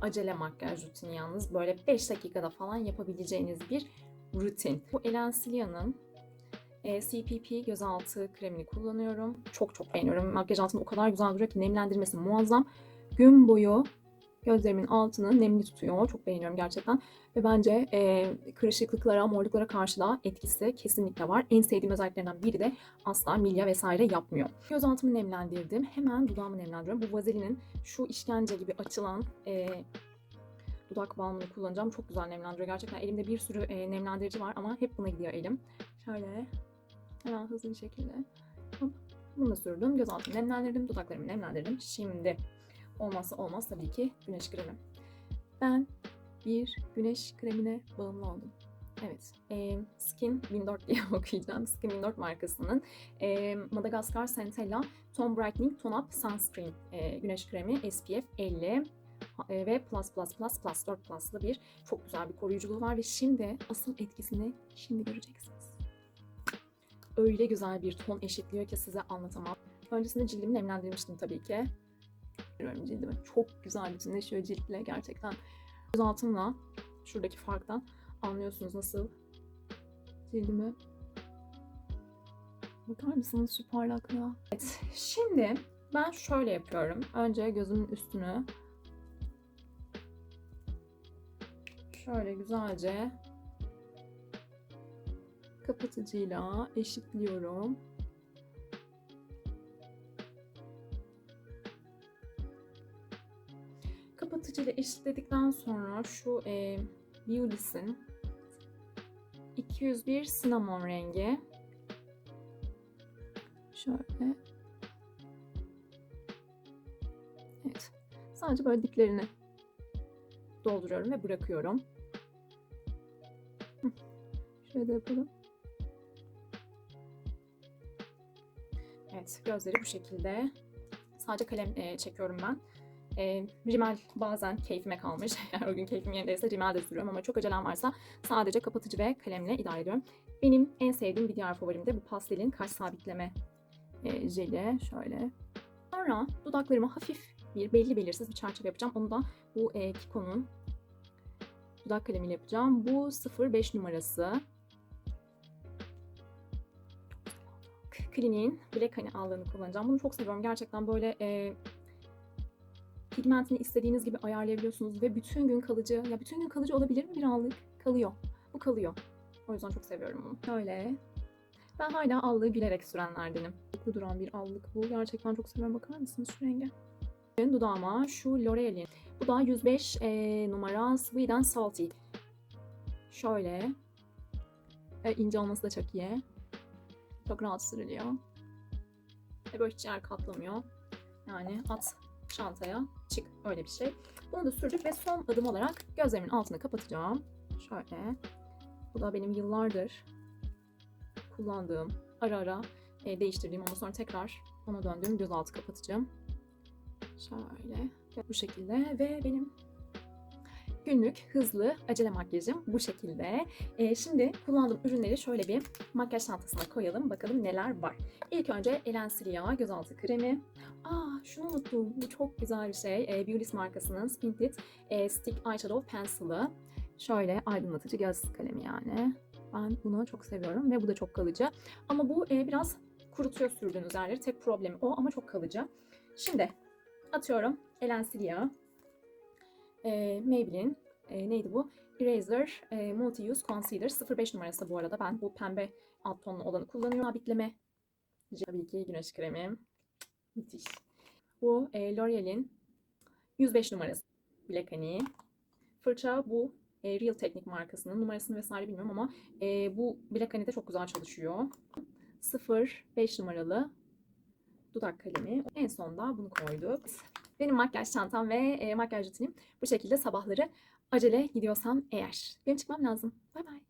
acele makyaj rutini yalnız. Böyle 5 dakikada falan yapabileceğiniz bir rutin. Bu Elensilya'nın e, CPP gözaltı kremini kullanıyorum. Çok çok beğeniyorum. Makyaj altında o kadar güzel duruyor ki nemlendirmesi muazzam. Gün boyu gözlerimin altını nemli tutuyor. Çok beğeniyorum gerçekten. Ve bence e, kırışıklıklara, morluklara karşı da etkisi kesinlikle var. En sevdiğim özelliklerinden biri de asla milya vesaire yapmıyor. Göz altımı nemlendirdim. Hemen dudağımı nemlendiriyorum. Bu Vaselin'in şu işkence gibi açılan e, dudak balmını kullanacağım. Çok güzel nemlendiriyor. Gerçekten elimde bir sürü e, nemlendirici var ama hep buna gidiyor elim. Şöyle hemen hızlı bir şekilde hop, bunu da sürdüm. Göz altımı nemlendirdim. Dudaklarımı nemlendirdim. Şimdi olmazsa olmaz tabii ki güneş kremi. Ben bir güneş kremine bağımlı oldum. Evet, e, Skin 1004 diye okuyacağım. Skin 1004 markasının e, Madagascar Centella Tone Brightening Tone Up Sunscreen e, güneş kremi SPF 50 e, ve plus plus plus plus 4 plus'lı bir çok güzel bir koruyuculuğu var ve şimdi asıl etkisini şimdi göreceksiniz. Öyle güzel bir ton eşitliyor ki size anlatamam. Öncesinde cildimi nemlendirmiştim tabii ki. Görüyorum cildimi. Çok güzel bütünleşiyor ciltle gerçekten. Göz altımla şuradaki farktan anlıyorsunuz nasıl cildimi. Bakar mısınız şu parlaklığa? Evet, şimdi ben şöyle yapıyorum. Önce gözümün üstünü şöyle güzelce kapatıcıyla eşitliyorum. Kapatıcıyla eşitledikten sonra şu e, Beulis'in 201 cinnamon rengi şöyle evet sadece böyle diplerini dolduruyorum ve bırakıyorum. Şöyle de yapalım. Evet gözleri bu şekilde. Sadece kalem e, çekiyorum ben. E, rimel bazen keyfime kalmış. Eğer o gün keyfim yerindeyse rimel de sürüyorum ama çok acelem varsa sadece kapatıcı ve kalemle idare ediyorum. Benim en sevdiğim bir diğer favorim de bu pastelin kaş sabitleme e, jeli. Şöyle. Sonra dudaklarıma hafif bir belli belirsiz bir çerçeve yapacağım. Onu da bu e, Kiko'nun dudak kalemiyle yapacağım. Bu 05 numarası. Clinique'in Black Honey allığını kullanacağım. Bunu çok seviyorum. Gerçekten böyle e, pigmentini istediğiniz gibi ayarlayabiliyorsunuz ve bütün gün kalıcı, ya bütün gün kalıcı olabilir mi bir allık? Kalıyor. Bu kalıyor. O yüzden çok seviyorum bunu. Şöyle. Ben hala allığı bilerek sürenlerdenim. Mutlu duran bir allık bu. Gerçekten çok seviyorum. Bakar mısınız şu renge? Dudağıma şu L'Oreal'in. Bu da 105 e, numara Sweet and Salty. Şöyle. E, ince olması da çok iyi. Çok rahat sürülüyor. Ve böyle hiç yer katlamıyor. Yani at çantaya çık öyle bir şey. Bunu da sürdük ve son adım olarak gözlerimin altını kapatacağım. Şöyle. Bu da benim yıllardır kullandığım, ara ara e, değiştirdiğim ama sonra tekrar ona döndüğüm gözaltı kapatacağım. Şöyle bu şekilde ve benim günlük hızlı acele makyajım bu şekilde. Ee, şimdi kullandığım ürünleri şöyle bir makyaj çantasına koyalım. Bakalım neler var. İlk önce Elensilia gözaltı kremi. Aa şunu unuttum. Bu çok güzel bir şey. Ee, Beulis markasının Spinted e, Stick Eyeshadow Pencil'ı. Şöyle aydınlatıcı göz kalemi yani. Ben bunu çok seviyorum ve bu da çok kalıcı. Ama bu e, biraz kurutuyor sürdüğünüz yerleri. Tek problemi o ama çok kalıcı. Şimdi atıyorum Elensilia, e, Maybelline, e, neydi bu? Eraser e, Multi-Use Concealer 05 numarası bu arada. Ben bu pembe alt tonlu olanı kullanıyorum. Sabitleme. Tabii ki güneş kremi. Müthiş. Bu e, L'Oreal'in 105 numarası. Black Honey. Fırça bu e, Real Technique markasının numarasını vesaire bilmiyorum ama e, bu Black Honey'de çok güzel çalışıyor. 05 numaralı dudak kalemi. En sonda bunu koyduk. Benim makyaj çantam ve e, makyaj rutinim bu şekilde sabahları acele gidiyorsam eğer. Benim çıkmam lazım. Bay bay.